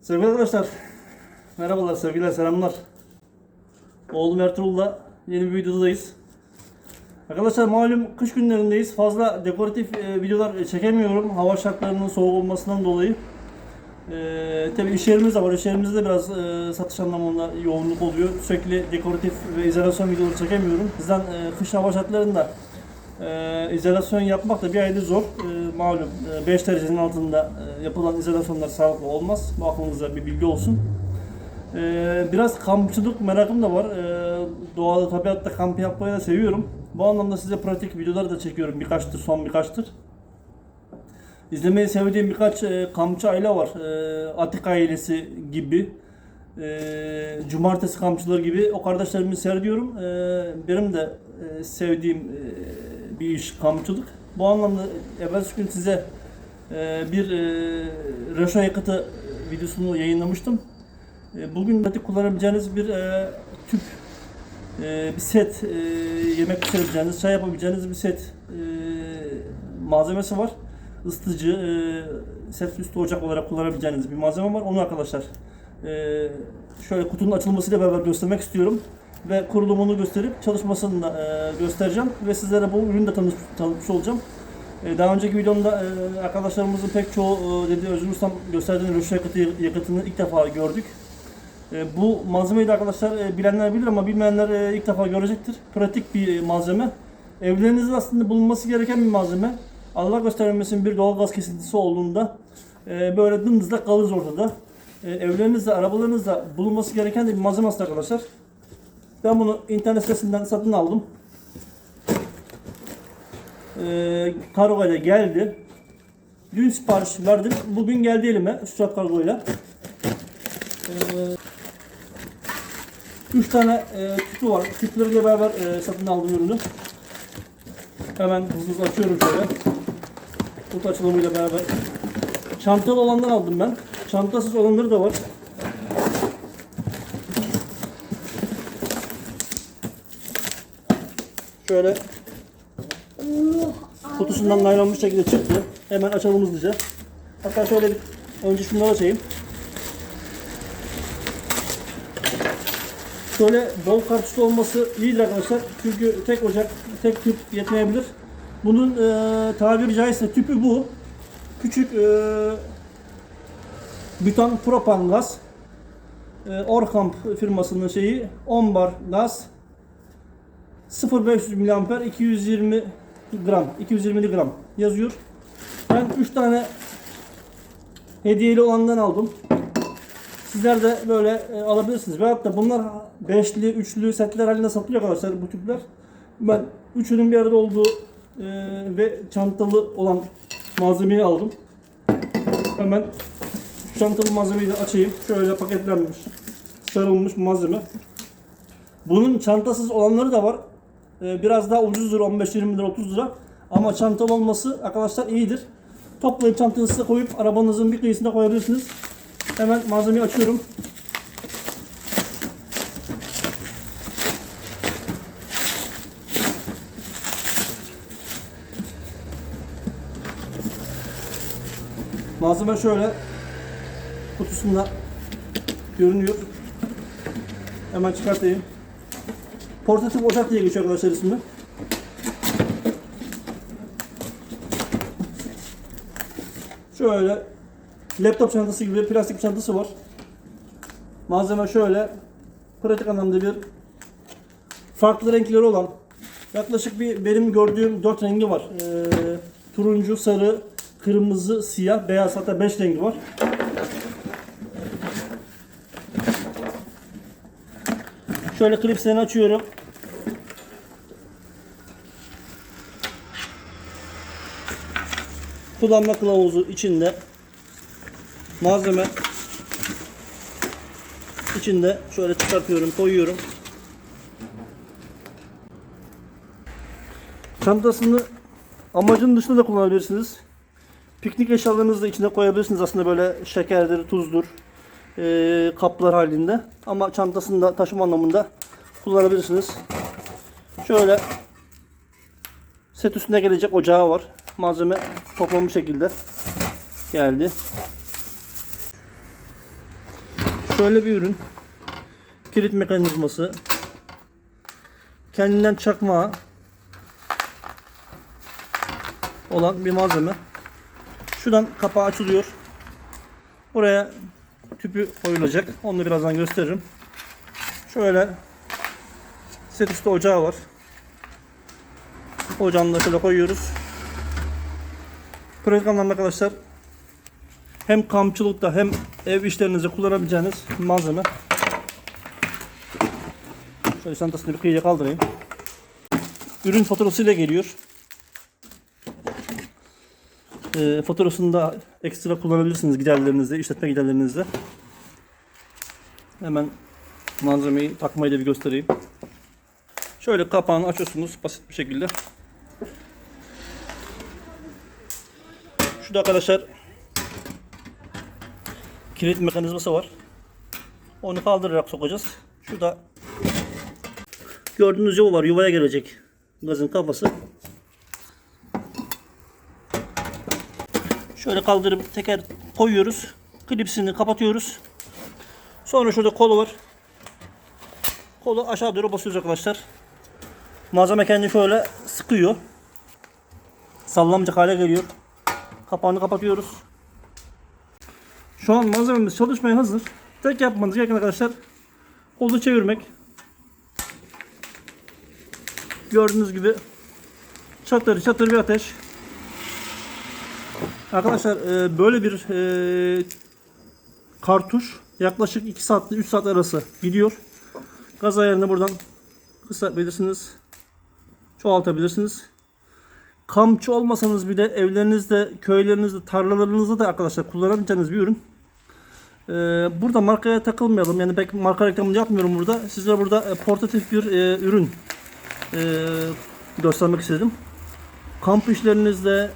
Sevgili arkadaşlar, merhabalar, sevgiler, selamlar. Oğlum Ertuğrul'la yeni bir videodayız. Arkadaşlar malum kış günlerindeyiz. Fazla dekoratif e, videolar çekemiyorum. Hava şartlarının soğuk olmasından dolayı. E, tabii iş yerimiz de var. İş yerimizde de biraz e, satış anlamında yoğunluk oluyor. Sürekli dekoratif ve izolasyon videoları çekemiyorum. Bizden e, kış hava şartlarında e, izolasyon yapmak da bir ayda zor. E, malum 5 derecenin altında e, yapılan izolasyonlar sağlıklı olmaz. Bu aklınızda bir bilgi olsun. E, biraz kampçılık merakım da var. E, doğada, tabiatta kamp yapmayı da seviyorum. Bu anlamda size pratik videolar da çekiyorum birkaçtır, son birkaçtır. İzlemeyi sevdiğim birkaç e, kampçı aile var. E, Atik ailesi gibi, e, Cumartesi kampçıları gibi o kardeşlerimi seyrediyorum. E, benim de e, sevdiğim e, bir iş kampçılık. Bu anlamda evvelsi gün size e, bir e, röşo yakıtı videosunu yayınlamıştım. E, bugün pratik kullanabileceğiniz bir e, tüp, e, bir set, e, yemek pişirebileceğiniz, çay yapabileceğiniz bir set e, malzemesi var ısıtıcı, e, set üstü ocak olarak kullanabileceğiniz bir malzeme var. Onu arkadaşlar e, şöyle kutunun açılmasıyla beraber göstermek istiyorum. Ve kurulumunu gösterip çalışmasını da e, göstereceğim. Ve sizlere bu ürünü de tanış, tanıtmış olacağım. E, daha önceki videomda e, arkadaşlarımızın pek çoğu e, dedi Özgür Ustam gösterdiğin röşe yakıtı, yakıtını ilk defa gördük. E, bu malzemeyi de arkadaşlar e, bilenler bilir ama bilmeyenler e, ilk defa görecektir. Pratik bir malzeme. Evlerinizde aslında bulunması gereken bir malzeme. Allah göstermesin bir doğal gaz kesintisi olduğunda e, böyle dımdızlak kalırız ortada. E, evlerinizde, arabalarınızda bulunması gereken de bir malzeme aslında arkadaşlar. Ben bunu internet sitesinden satın aldım. E, kargo ile geldi. Dün sipariş verdim. Bugün geldi elime Üstad kargoyla. E, üç tane e, tüpü var. Tüpleriyle beraber e, satın aldım ürünü. Hemen hızlı hızlı açıyorum şöyle. Kutu açılımıyla beraber. Çantalı olandan aldım ben. Çantasız olanları da var. Şöyle kutusundan naylon bir şekilde çıktı. Hemen açalım hızlıca. Hatta şöyle bir önce şunları açayım. Şöyle bol kartuşlu olması iyidir arkadaşlar. Çünkü tek ocak, tek tüp yetmeyebilir. Bunun e, tabiri caizse tüpü bu. Küçük e, butan propan gaz. E, Orkamp firmasının şeyi 10 bar gaz 0500 mAh 220 gram 220 gram yazıyor. Ben 3 tane hediyeli olandan aldım. Sizler de böyle e, alabilirsiniz. Veyahut da bunlar beşli, üçlü setler halinde satılıyor arkadaşlar bu tüpler. Ben üçünün bir arada olduğu e, ve çantalı olan malzemeyi aldım. Hemen şu çantalı malzemeyi de açayım. Şöyle paketlenmiş, sarılmış malzeme. Bunun çantasız olanları da var. E, biraz daha ucuzdur 15-20 lira 30 lira. Ama çantalı olması arkadaşlar iyidir. Toplayıp çantanızı koyup arabanızın bir kıyısına koyabilirsiniz. Hemen malzemeyi açıyorum. Malzeme şöyle kutusunda görünüyor. Hemen çıkartayım. Portatif ocak diye geçiyor arkadaşlar ismi. Şöyle laptop çantası gibi plastik bir çantası var. Malzeme şöyle pratik anlamda bir farklı renkleri olan yaklaşık bir benim gördüğüm 4 rengi var. Ee, turuncu, sarı, kırmızı, siyah, beyaz hatta 5 rengi var. Şöyle klipslerini açıyorum. Kullanma kılavuzu içinde. Malzeme içinde şöyle çıkartıyorum, koyuyorum. Çantasını amacın dışında da kullanabilirsiniz. Piknik eşyalarınızı da içine koyabilirsiniz aslında böyle şekerdir, tuzdur, eee, kaplar halinde. Ama çantasını da taşıma anlamında kullanabilirsiniz. Şöyle set üstüne gelecek ocağı var. Malzeme toplanmış şekilde geldi. Şöyle bir ürün. Kilit mekanizması. Kendinden çakma olan bir malzeme. Şuradan kapağı açılıyor. Buraya tüpü koyulacak. Onu da birazdan gösteririm. Şöyle set üstü ocağı var. Ocağını da şöyle koyuyoruz. Pratik arkadaşlar hem kampçılıkta hem ev işlerinizde kullanabileceğiniz malzeme. Şöyle çantasını bir kıyıya kaldırayım. Ürün faturasıyla geliyor. E, faturasını da ekstra kullanabilirsiniz giderlerinizde, işletme giderlerinizde. Hemen malzemeyi takmayı da bir göstereyim. Şöyle kapağını açıyorsunuz basit bir şekilde. Şurada arkadaşlar kilit mekanizması var. Onu kaldırarak sokacağız. Şurada gördüğünüz yuva var. Yuvaya gelecek gazın kafası. Şöyle kaldırıp teker koyuyoruz. Klipsini kapatıyoruz. Sonra şurada kolu var. Kolu aşağı doğru basıyoruz arkadaşlar. Malzeme kendi şöyle sıkıyor. Sallamayacak hale geliyor. Kapağını kapatıyoruz. Şu an malzememiz çalışmaya hazır. Tek yapmanız gereken arkadaşlar kolu çevirmek. Gördüğünüz gibi çatır çatır bir ateş. Arkadaşlar e, böyle bir e, kartuş yaklaşık 2 saat ile 3 saat arası gidiyor. Gaz ayarını buradan kısaltabilirsiniz. Çoğaltabilirsiniz. Kamçı olmasanız bile evlerinizde, köylerinizde, tarlalarınızda da arkadaşlar kullanabileceğiniz bir ürün. Ee, burada markaya takılmayalım. Yani belki marka reklamını yapmıyorum burada. Sizlere burada e, portatif bir e, ürün e, göstermek istedim. Kamp işlerinizde,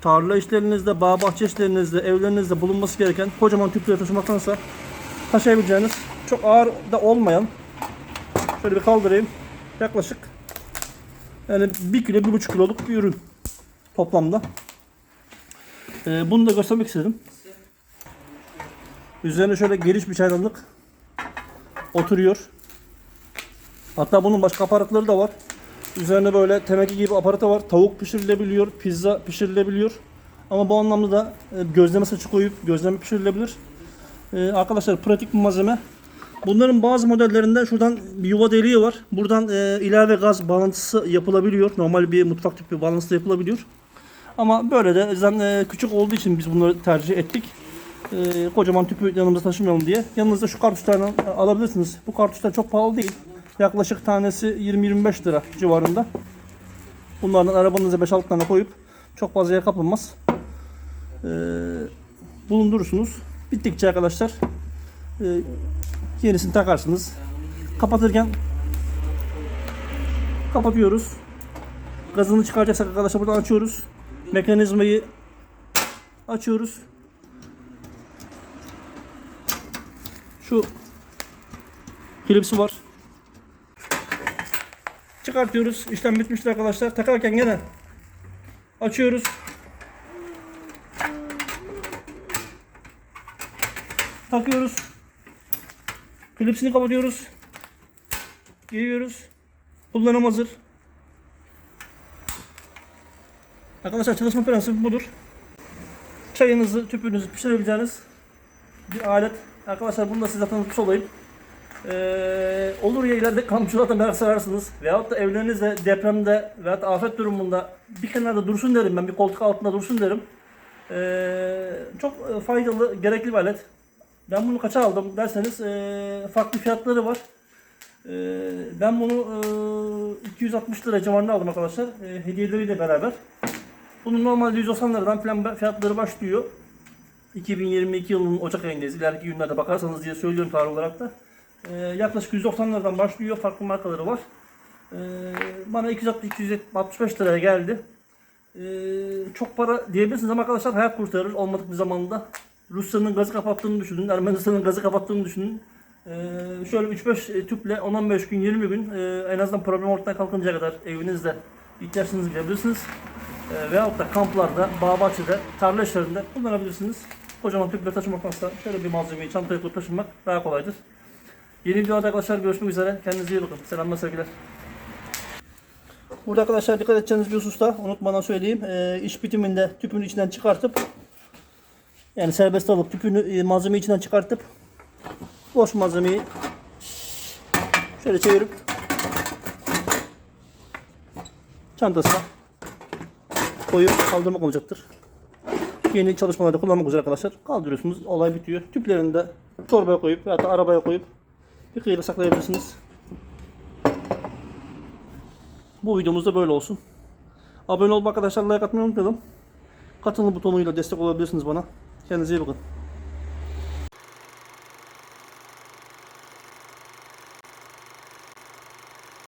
tarla işlerinizde, bağ bahçe işlerinizde, evlerinizde bulunması gereken kocaman tüpleri taşımaktansa taşıyabileceğiniz çok ağır da olmayan şöyle bir kaldırayım. Yaklaşık yani 1 kilo 1,5 kiloluk bir ürün toplamda. Ee, bunu da göstermek istedim. Üzerine şöyle geniş bir çaydanlık oturuyor. Hatta bunun başka aparatları da var. Üzerine böyle teneke gibi aparatı var. Tavuk pişirilebiliyor, pizza pişirilebiliyor. Ama bu anlamda da e, gözleme saçı koyup gözleme pişirilebilir. Ee, arkadaşlar pratik bir malzeme. Bunların bazı modellerinde şuradan bir yuva deliği var. Buradan e, ilave gaz bağlantısı yapılabiliyor. Normal bir mutfak tipi bağlantısı yapılabiliyor. Ama böyle de zaten e, küçük olduğu için biz bunları tercih ettik. E, kocaman tüpü yanımızda taşımayalım diye. Yanınızda şu kartuşlardan alabilirsiniz. Bu kartuşlar çok pahalı değil. Yaklaşık tanesi 20-25 lira civarında. Bunlardan arabanıza 5-6 tane koyup çok fazla yer kaplamaz. E, bulundurursunuz. Bittikçe arkadaşlar e, yenisini takarsınız. Kapatırken kapatıyoruz. Gazını çıkaracaksak arkadaşlar buradan açıyoruz. Mekanizmayı açıyoruz. Şu klipsi var. Çıkartıyoruz. İşlem bitmiştir arkadaşlar. Takarken gene açıyoruz. Takıyoruz. Klipsini kapatıyoruz. Giriyoruz. Kullanım hazır. Arkadaşlar çalışma prensibi budur. Çayınızı, tüpünüzü pişirebileceğiniz bir alet. Arkadaşlar bunu da size tanıtmış olayım. Ee, olur ya ileride kampçılığa da merak sararsınız. Veyahut da evlerinizde depremde veyahut da afet durumunda bir kenarda dursun derim ben. Bir koltuk altında dursun derim. Ee, çok e, faydalı, gerekli bir alet. Ben bunu kaça aldım derseniz e, farklı fiyatları var. E, ben bunu e, 260 lira civarında aldım arkadaşlar. E, hediyeleriyle beraber. Bunun normalde 190 liradan falan fiyatları başlıyor. 2022 yılının Ocak ayındayız. İleriki günlerde bakarsanız diye söylüyorum tarih olarak da. E, yaklaşık 190 liradan başlıyor. Farklı markaları var. E, bana 260-265 liraya geldi. E, çok para diyebilirsiniz ama arkadaşlar hayat kurtarır olmadık bir zamanda. Rusya'nın gazı kapattığını düşünün, Ermenistan'ın gazı kapattığını düşünün. Ee, şöyle 3-5 tüple 10-15 gün, 20 gün e, en azından problem ortadan kalkıncaya kadar evinizde ihtiyaçlarınızı gidebilirsiniz. E, veyahut da kamplarda, bağ bahçede, tarla işlerinde kullanabilirsiniz. kocaman tüpleri taşımaktansa şöyle bir malzemeyi çantaya koyup taşımak daha kolaydır. Yeni videoda arkadaşlar görüşmek üzere. Kendinize iyi bakın. Selamlar sevgiler. Burada arkadaşlar dikkat edeceğiniz bir hususta unutmadan söyleyeyim. Ee, iş bitiminde tüpün içinden çıkartıp yani serbest alıp tüpünü e, malzemeyi içinden çıkartıp boş malzemeyi şöyle çevirip çantasına koyup kaldırmak olacaktır. Yeni çalışmalarda kullanmak üzere arkadaşlar. Kaldırıyorsunuz. Olay bitiyor. Tüplerini de torbaya koyup veya da arabaya koyup bir kıyıda saklayabilirsiniz. Bu videomuz da böyle olsun. Abone olup arkadaşlar like atmayı unutmayalım. Katılın butonuyla destek olabilirsiniz bana. Kendinize iyi bakın.